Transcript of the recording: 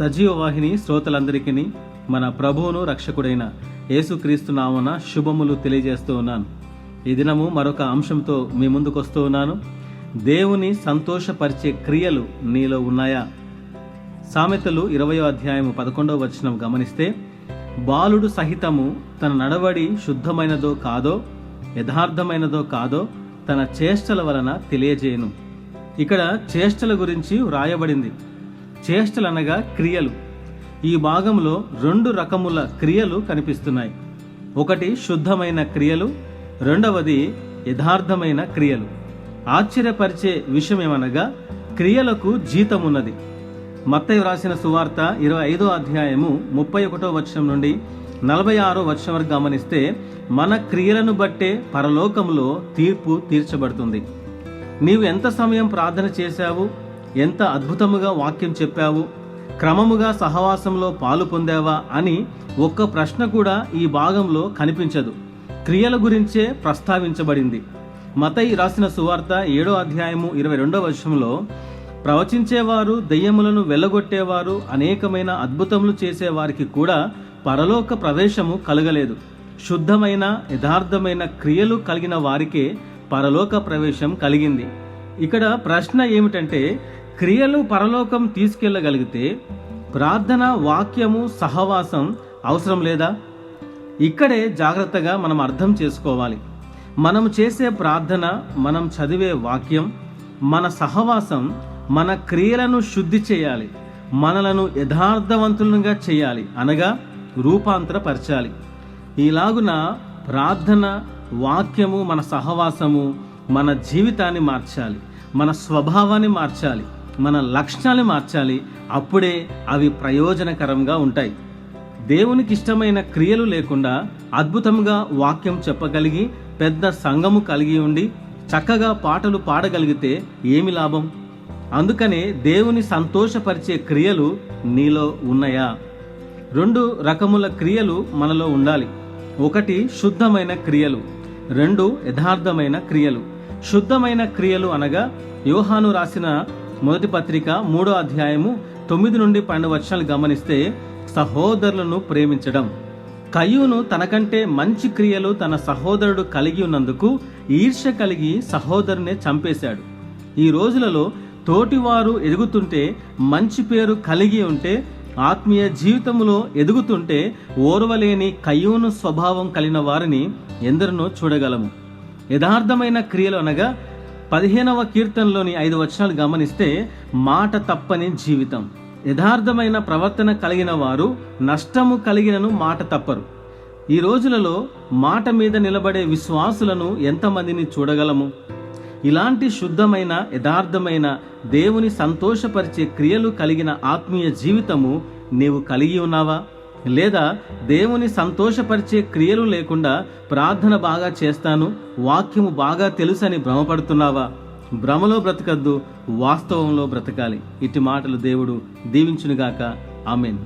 సజీవ వాహిని శ్రోతలందరికీ మన ప్రభువును రక్షకుడైన యేసుక్రీస్తు నామన శుభములు తెలియజేస్తూ ఉన్నాను. ఈ దినము మరొక అంశంతో మీ ముందుకు వస్తూ ఉన్నాను. దేవుని సంతోషపరిచే క్రియలు నీలో ఉన్నాయా? సామెతలు ఇరవయో అధ్యాయము పదకొండవ వచనం గమనిస్తే బాలుడు సహితము తన నడవడి శుద్ధమైనదో కాదో యథార్థమైనదో కాదో తన చేష్టల వలన తెలియజేయను. ఇక్కడ చేష్టల గురించి వ్రాయబడింది. చేష్టలనగా క్రియలు. ఈ భాగంలో రెండు రకముల క్రియలు కనిపిస్తున్నాయి. ఒకటి శుద్ధమైన క్రియలు రెండవది యథార్థమైన క్రియలు. ఆశ్చర్యపరిచే విషయమేమనగా క్రియలకు జీతమున్నది. మత్తయ్య వ్రాసిన సువార్త ఇరవై ఐదో అధ్యాయము ముప్పై ఒకటో వచనం నుండి నలభై ఆరో వచనం వరకు గమనిస్తే మన క్రియలను బట్టే పరలోకంలో తీర్పు తీర్చబడుతుంది. నీవు ఎంత సమయం ప్రార్థన చేశావు? ఎంత అద్భుతముగా వాక్యం చెప్పావు? క్రమముగా సహవాసంలో పాలు పొందావా అని ఒక్క ప్రశ్న కూడా ఈ భాగంలో కనిపించదు. క్రియల గురించే ప్రస్తావించబడింది. మతయి రాసిన సువార్త ఏడో అధ్యాయము ఇరవై రెండో వర్షంలో ప్రవచించేవారు దెయ్యములను వెళ్ళగొట్టేవారు అనేకమైన అద్భుతములు చేసేవారికి కూడా పరలోక ప్రవేశము కలగలేదు. శుద్ధమైన యథార్థమైన క్రియలు కలిగిన వారికే పరలోక ప్రవేశం కలిగింది. ఇక్కడ ప్రశ్న ఏమిటంటే క్రియలు పరలోకం తీసుకెళ్ళగలిగితే ప్రార్థన వాక్యము సహవాసం అవసరం లేదా? ఇక్కడే జాగ్రత్తగా మనం అర్థం చేసుకోవాలి. మనం చేసే ప్రార్థన మనం చదివే వాక్యం మన సహవాసం మన క్రియలను శుద్ధి చేయాలి. మనలను యథార్థవంతులుగా చేయాలి. అనగా రూపాంతరపరచాలి. ఇలాగున ప్రార్థన వాక్యము మన సహవాసము మన జీవితాన్ని మార్చాలి. మన స్వభావాన్ని మార్చాలి. మన లక్ష్యాన్ని మార్చాలి అప్పుడే అవి ప్రయోజనకరంగా ఉంటాయి. దేవునికి ఇష్టమైన క్రియలు లేకుండా అద్భుతంగా వాక్యం చెప్పగలిగి పెద్ద సంఘము కలిగి ఉండి చక్కగా పాటలు పాడగలిగితే ఏమి లాభం? అందుకనే దేవుని సంతోషపరిచే క్రియలు నీలో ఉన్నాయా? రెండు రకముల క్రియలు మనలో ఉండాలి. ఒకటి శుద్ధమైన క్రియలు రెండు యథార్థమైన క్రియలు. శుద్ధమైన క్రియలు అనగా యోహాను రాసిన మొదటి పత్రిక మూడో అధ్యాయము తొమ్మిది నుండి పన్నెండు వర్షాలు గమనిస్తే సహోదరులను ప్రేమించడం. కయ్యూను తనకంటే మంచి క్రియలు తన సహోదరుడు కలిగి ఉన్నందుకు ఈర్ష్య కలిగి సహోదరునే చంపేశాడు. ఈ రోజులలో తోటివారు ఎదుగుతుంటే మంచి పేరు కలిగి ఉంటే ఆత్మీయ జీవితంలో ఎదుగుతుంటే ఓర్వలేని కయ్యూను స్వభావం కలిగిన వారిని ఎందరినో చూడగలము. యథార్థమైన క్రియలు అనగా పదిహేనవ కీర్తనలోని ఐదు వచనాలు గమనిస్తే మాట తప్పని జీవితం. యథార్థమైన ప్రవర్తన కలిగిన వారు నష్టము కలిగినను మాట తప్పరు. ఈ రోజులలో మాట మీద నిలబడే విశ్వాసులను ఎంతమందిని చూడగలము? ఇలాంటి శుద్ధమైన యథార్థమైన దేవుని సంతోషపరిచే క్రియలు కలిగిన ఆత్మీయ జీవితము నీవు కలిగి ఉన్నావా? లేదా దేవుని సంతోషపరిచే క్రియలు లేకుండా ప్రార్థన బాగా చేస్తాను వాక్యము బాగా తెలుసని భ్రమపడుతున్నావా? భ్రమలో బ్రతకద్దు వాస్తవంలో బ్రతకాలి. ఇటు మాటలు దేవుడు దీవించునుగాక. ఆమెన్.